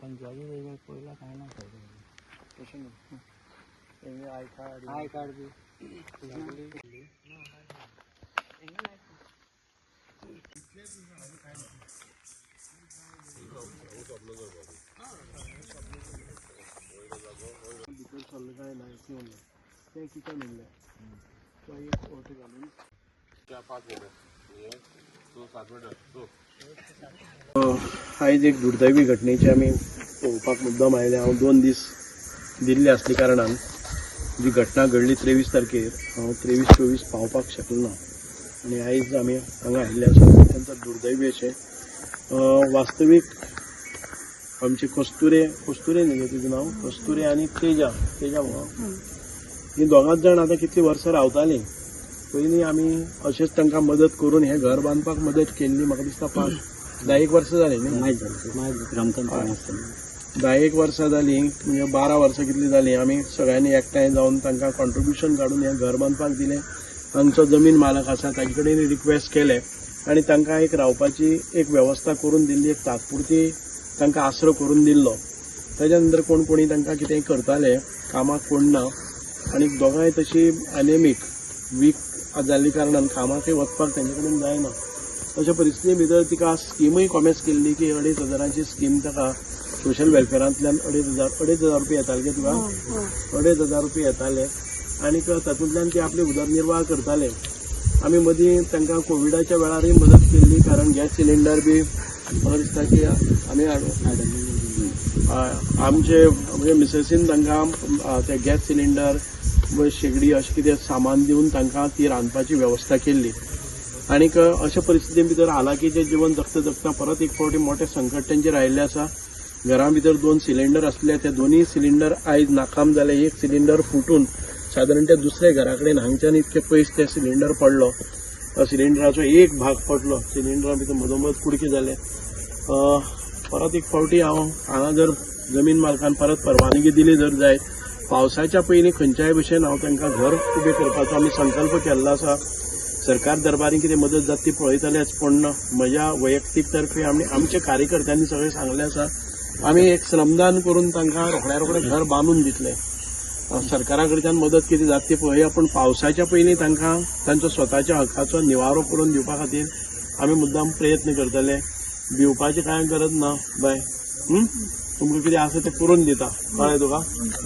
पंचायती वेगळे पयला काय ना। तशें न्हू तेंगे आय कार्ड आय कार्ड बी भितर सरलें काय ना आयज एक दुर्दैवी घटनेची आमी पळोवपाक मुद्दम आयले हांव दोन दीस दिल्ली आसले कारणान जी घटना घडली त्रेवीस तारखेर हांव त्रेवीस चोवीस पावपाक शकलो ना. आनी आयज आमी हांगा आयिल्ले आसा. अत्यंत दुर्दैवी अशें. अं, वास्तवीक आमचे कस्तुरे कस्तुरे न्ही तुजें नांव? कस्तुरे आनी तेजा तेजा म्हणून ही. दोगांच जाण आतां कितलीं वर्सां रावतालीं? पयलीं आमी अशेंच तांकां मदत करून हें घर बांदपाक मदत केल्ली म्हाका दिसता पांच धा एक वर्सां जालीं न्ही धा एक वर्सां जालीं म्हणजे बारा वर्सां कितलीं जालीं आमी सगळ्यांनी एकठांय जावन तांकां कॉन्ट्रिब्युशन काडून हें घर बांदपाक दिलें. हांगचो जमीन मालक आसा ताचे कडेन रिक्वेस्ट केलें आनी तांकां एक रावपाची एक वेवस्था करून दिल्ली एक तात्पुरती तांकां आसरो करून दिल्लो ताच्या नंतर कोण कोणी तांकां कितेंय करताले कामाक कोण ना. आनी दोगांय तशी अनेमीक वीक जाल्ली कारणान कामाकय वचपाक तांचे कडेन जायना. अशा परिस्थिती भितर तिका स्किमूय कॉमेस केल्ली की अडेज हजारांची स्कीम ताका सोशल वेलफेअरांतल्यान अडेज हजार अडेज हजार रुपया येताले गे तुका. अडेज हजार रुपया येताले. आनीक तातूंतल्यान ती आपली उदरनिर्वाह करताले. आमी मदीं तांकां कोविडाच्या वेळारय मदत केल्ली कारण गॅस सिलिंडर बी म्हाका दिसता की आमी आमचे म्हणजे मिसेसीन तांकां ते गॅस सिलिंडर शेगडी अशें कितें सामान दिवन तांकां ती रांदपाची वेवस्था केल्ली आनीक अशा परिस्थितीन भितर हालाकीचें जिवन जगता जगता परत एक फावटी मोठे संकट तेंचेर आयिल्लें आसा घरा भितर दोन सिलिंडर आसले ते दोनूय सिलिंडर आयज नाकाम जाले एक सिलिंडर फुटून सादारण त्या दुसऱ्या घरा कडेन हांगच्यान इतके पयस ते सिलिंडर पडलो. सिलिंडराचो एक भाग पडलो सिलिंडरा भितर मदोमद कुडके जाले परत एक फावटी हांव हांगा जर जमीन मालकान परत परवानगी दिली जर जायत पावसाच्या पयलीं खंयच्याय भशेन हांव तांकां घर उबें करपाचो आमी संकल्प केल्लो आसा. सरकार दरबारी कितें मदत जाता ती पळयतलेच पूण म्हज्या वैयक्तीक तर्फे आमी आमच्या कार्यकर्त्यांनी सगळें सांगलें आसा. आमी एक श्रमदान करून तांकां रोखड्या रोखडें घर बांदून दितले. सरकारा कडच्यान मदत कितें जाता ती पळया पूण पावसाच्या पयलीं तांकां तांचो स्वताच्या हक्काचो निवारो करून दिवपा खातीर आमी मुद्दाम प्रयत्न करतले. भिवपाची कांय गरज ना? बाय. तुमकां कितें आसा तें करून दिता कळ्ळें तुका?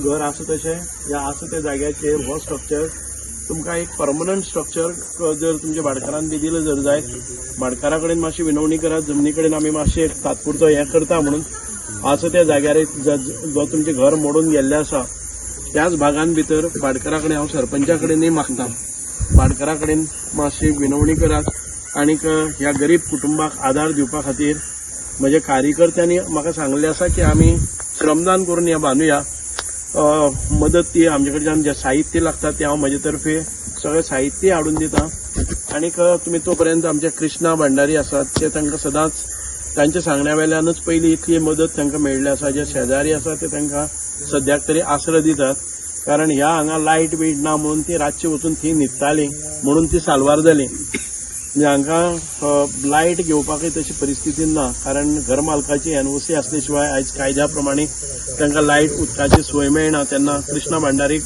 घर आसा तशें या आसा त्या जाग्याचेर हो स्ट्रक्चर तुमकां एक परमनंट स्ट्रक्चर जर तुमच्या भाडकारान बी दिलं जर जायत भाडकारा कडेन मातशी विनवणी करात जमनी कडेन आमी मातशें एक तात्पुरतो हें करता म्हणून. आसा त्या जाग्यार एक जो तुमचें घर मोडून गेल्लें आसा त्याच भागान भितर भाडकारा कडेन हांव सरपंचा कडेनय मागता. भाडकारा कडेन मातशी विनवणी करात आनीक ह्या गरीब कुटुंबाक आदार दिवपा खातीर म्हज्या कार्यकर्त्यांनी म्हाका सांगले आसा की आमी श्रमदान करून या बांदुया मदत ती आमचे कडच्यान जें साहित्य लागता तें हांव म्हजे तर्फे सगळें साहित्य हाडून दिता. आनीक तुमी तो पर्यंत आमचे कृष्णा भंडारी आसात ते तांकां सदांच तांच्या सांगण्या वेल्यानूच पयली इतली मदत तांकां मेळ्ळी आसा. जे शेजारी आसा ते तांकां सद्याक तरी आसरो दितात. कारण ह्या हांगा लायट बीट ना म्हणून ती रातची वचून थंय न्हिदताली म्हणून ती साल्वार जाली. म्हणजे हांकां लायट घेवपाकय तशी परिस्थिती ना. कारण घर मालकाची एनओसी असल्या शिवाय आयज कायद्या प्रमाणे तांकां लायट उदकाची सोय मेळना तेन्ना कृष्णा भांडारीक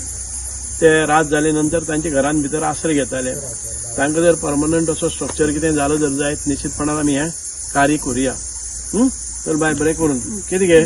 ते रात जाले नंतर तांच्या घरान भितर आसरे घेताले. तांकां जर परमनंट असो स्ट्रक्चर कितें जालो जर जायत निश्चितपणान आमी हें कार्य करुया. तर बाय बरें करून. कितें गे